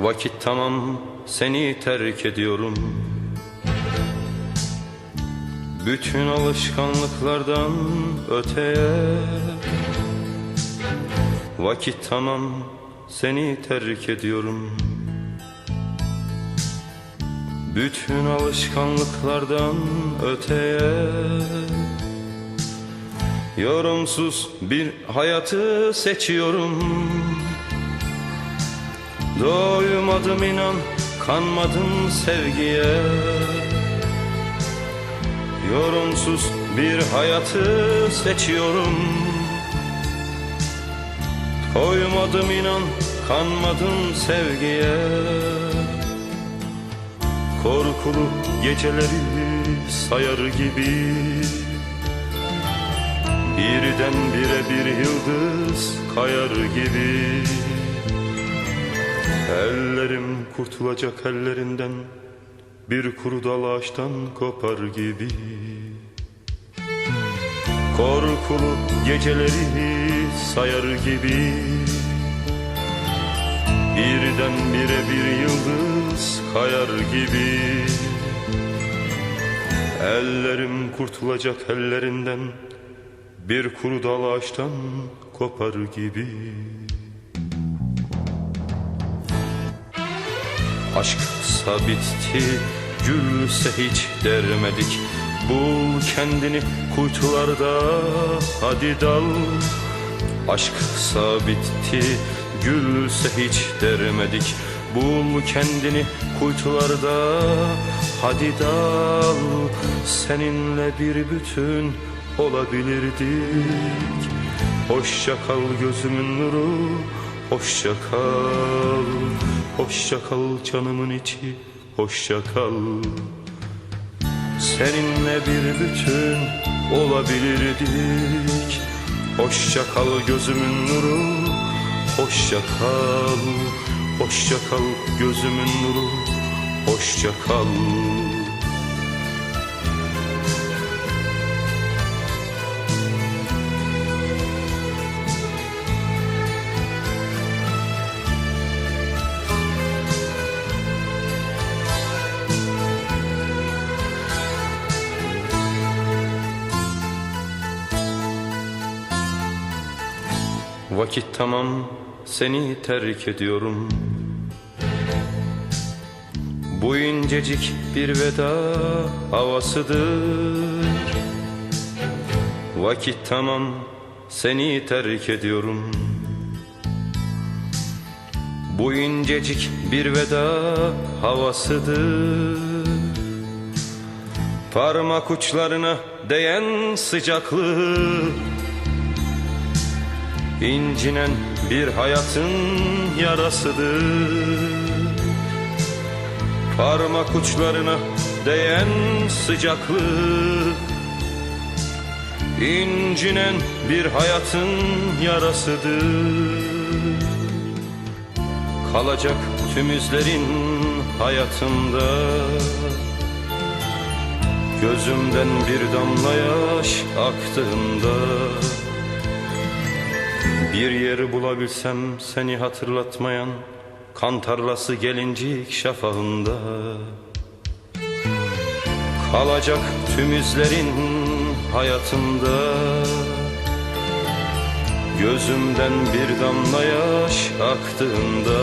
Vakit tamam seni terk ediyorum. Bütün alışkanlıklardan öteye. Vakit tamam seni terk ediyorum. Bütün alışkanlıklardan öteye. Yorumsuz bir hayatı seçiyorum Doymadım inan kanmadım sevgiye. Yorumsuz bir hayatı seçiyorum. Doymadım inan kanmadım sevgiye. Korkulu geceleri sayar gibi. Birden bire bir yıldız kayar gibi Ellerim kurtulacak ellerinden Bir kuru dal ağaçtan kopar gibi. Korkulu geceleri sayar gibi. Birden bire bir yıldız kayar gibi. Ellerim kurtulacak ellerinden Bir kuru dal ağaçtan kopar gibi Aşksa bitti, gülse hiç dermedik. Bul kendini kuytularda hadi dal. Aşksa bitti, gülse hiç dermedik. Bul kendini kuytularda hadi dal. Seninle bir bütün olabilirdik. Hoşça kal gözümün nuru Hoşça kal Hoşça kal canımın içi Hoşça kal. Seninle bir bütün olabilirdik. Hoşça kal gözümün nuru Hoşça kal. Hoşça kal gözümün nuru Hoşça kal Vakit tamam seni terk ediyorum. Bu incecik bir veda havasıdır. Vakit tamam seni terk ediyorum. Bu incecik bir veda havasıdır. Parmak uçlarına değen sıcaklığı İncinen bir hayatın yarasıdır. Parmak uçlarına değen sıcaklık. İncinen bir hayatın yarasıdır. Kalacak tüm izlerin hayatımda. Gözümden bir damla yaş aktığında bir yeri bulabilsem seni hatırlatmayan Kan tarlası gelincik şafağında. Kalacak tüm izlerin hayatımda. Gözümden bir damla yaş aktığında